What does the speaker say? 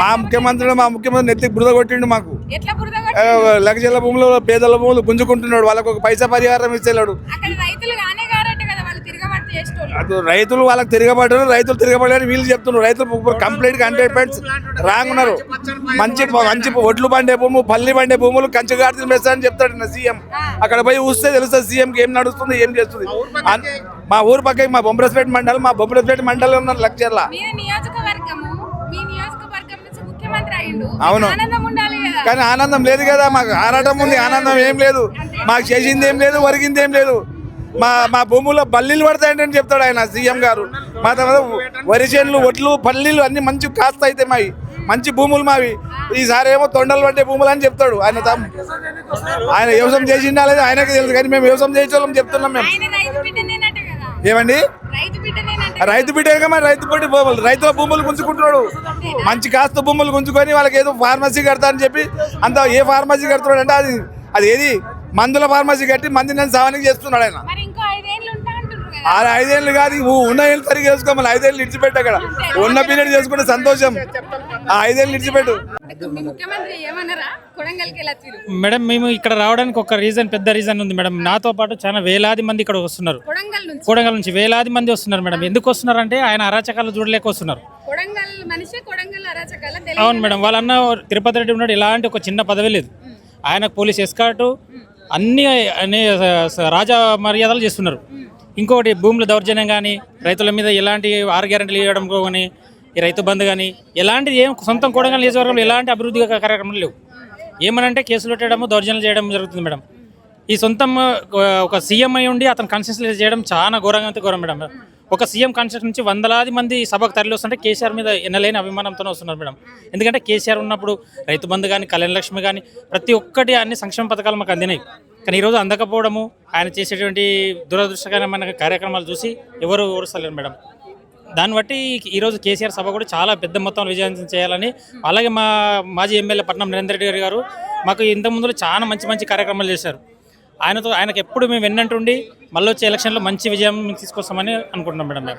మా ముఖ్యమంత్రి మా ముఖ్యమంత్రి నెత్తికి బురద కొట్టిండు మాకు? లక్షల భూములు పేదల భూములు గుంజుకుంటున్నాడు. వాళ్ళకు ఒక పైసా పరిహారం ఇచ్చేలాడు. అక్కడ రైతులు అటు వాళ్ళకి తిరగబడ్డారు రైతులు తిరగబడ్డారు వీళ్ళు చెప్తున్నారు. రైతులు కంప్లీట్గా హండ్రెడ్ పాయింట్స్ రాంగ్ ఉన్నారు. మంచి మంచి ఒడ్లు పండే భూములు పల్లి పండే భూములు కంచగాడిని వేస్తా అని చెప్తాడు నా సీఎం. అక్కడ పోయి చూస్తే తెలుస్తుంది సీఎం కి ఏం నడుస్తుంది ఏం చేస్తుంది. మా ఊరు పక్కకి. మా బొమ్మరస్పేట మండలం మా బొమ్మరస్పేట మండలం ఉన్న లక్షల అవును. కానీ ఆనందం లేదు కదా మాకు ఆరాటం ఉంది ఆనందం ఏం లేదు. మాకు చేసింది ఏం లేదు ఒరిగింది ఏం లేదు. మా మా భూముల్లో బల్లీలు పడతాయంటే చెప్తాడు ఆయన సీఎం గారు. మా తర్వాత వరి చేనులు ఒడ్లు పల్లీలు అన్ని మంచి కాస్త అయితే మావి మంచి భూములు మావి. ఈసారి ఏమో తొండలు పట్టే భూములు అని చెప్తాడు ఆయన తమ్- ఆయన వ్యవసాయం చేసిండా లేదు ఆయనకి తెలుసు. కానీ మేము వ్యవసాయం చేసేవాళ్ళం చెప్తున్నాం మేము. ఏమండి? రైతు రైతు బిడ్డగా మరి రైతు బిడ్డ భూములు రైతుల భూములు గుంజుకుంటున్నాడు. మంచి కాస్త భూములు గుంజుకొని వాళ్ళకి ఏదో ఫార్మసీ కడతా అని చెప్పి అంత ఏ ఫార్మసీ కడుతున్నాడు అంటే అది అది ఏది? మందుల ఫార్మసీ కట్టి మంది నేను సావానికి చేస్తున్నాడు ఆయన మరి ఇంకో ఐదేళ్ళు ఉంటా అంటున్నారు కదా ఆ ఐదేళ్ళు కాదు ఉన్న ఏళ్ళు సరిగ్గా చేసుకోమని ఐదేళ్ళు ఇడిచిపెట్టు అక్కడ. ఉన్న పీరియడ్ చేసుకుంటే సంతోషం. ఆ ఐదేళ్ళు ఇడిచిపెట్టు మేడం మేము ఇక్కడ రావడానికి ఒక రీజన్ పెద్ద రీజన్ ఉంది మేడం. నాతో పాటు చాలా వేలాది మంది ఇక్కడ వస్తున్నారు. కొడంగల్ నుంచి? కూడంగల్ నుంచి వేలాది మంది వస్తున్నారు మేడం. ఎందుకు వస్తున్నారంటే ఆయన అరాచకాలు చూడలేక వస్తున్నారు. కొడంగల్ మనిషి కొడంగల్ అరాచకాల అవును మేడం వాళ్ళన్న తిరుపతి రెడ్డి ఉన్నాడు. ఇలాంటి ఒక చిన్న పదవి లేదు. ఆయనకు పోలీస్ ఎస్కాటు అన్ని రాజా మర్యాదలు చేస్తున్నారు. ఇంకొకటి భూముల దౌర్జన్యం కానీ రైతుల మీద ఎలాంటి ఆరు గ్యారెంటీలు ఇవ్వడం కానీ ఈ రైతు బంధు కానీ ఎలాంటిది ఏం సొంతం కూడా నియోజకవర్గంలో ఎలాంటి అభివృద్ధి కార్యక్రమాలు లేవు. ఏమనంటే కేసులు పెట్టడము దౌర్జన్యం చేయడం జరుగుతుంది మేడం. ఈ సొంతం ఒక సీఎం అయి ఉండి అతను కన్సెషన్ చేయడం చాలా ఘోరంగా అంటే ఘోరం మేడం. ఒక సీఎం కాన్స్టిట్యూన్సీ నుంచి వందలాది మంది సభకు తరలి వస్తుంటే కేసీఆర్ మీద ఎన్నలేని అభిమానంతో వస్తున్నారు మేడం. ఎందుకంటే కేసీఆర్ ఉన్నప్పుడు రైతు బంధు కానీ కళ్యాణ లక్ష్మి కానీ ప్రతి ఒక్కటి అన్ని సంక్షేమ పథకాలు మాకు అందినాయి. కానీ ఈరోజు అందకపోవడము ఆయన చేసేటువంటి దురదృష్టకరమైన కార్యక్రమాలు చూసి ఎవరు ఓరుస్తలేరు మేడం. దాన్ని బట్టి ఈరోజు కేసీఆర్ సభ కూడా చాలా పెద్ద మొత్తంలో విజయవంతం చేయాలని అలాగే మా మాజీ ఎమ్మెల్యే పట్నం నరేందర్ రెడ్డి గారు గారు మాకు ఇంత ముందు చాలా మంచి మంచి కార్యక్రమాలు చేశారు. ఆయనతో ఆయనకు ఎప్పుడు మేము వెన్నంటుండి మళ్ళీ వచ్చే ఎలక్షన్లో మంచి విజయం తీసుకొస్తామని అనుకుంటున్నాం మేడం మేము.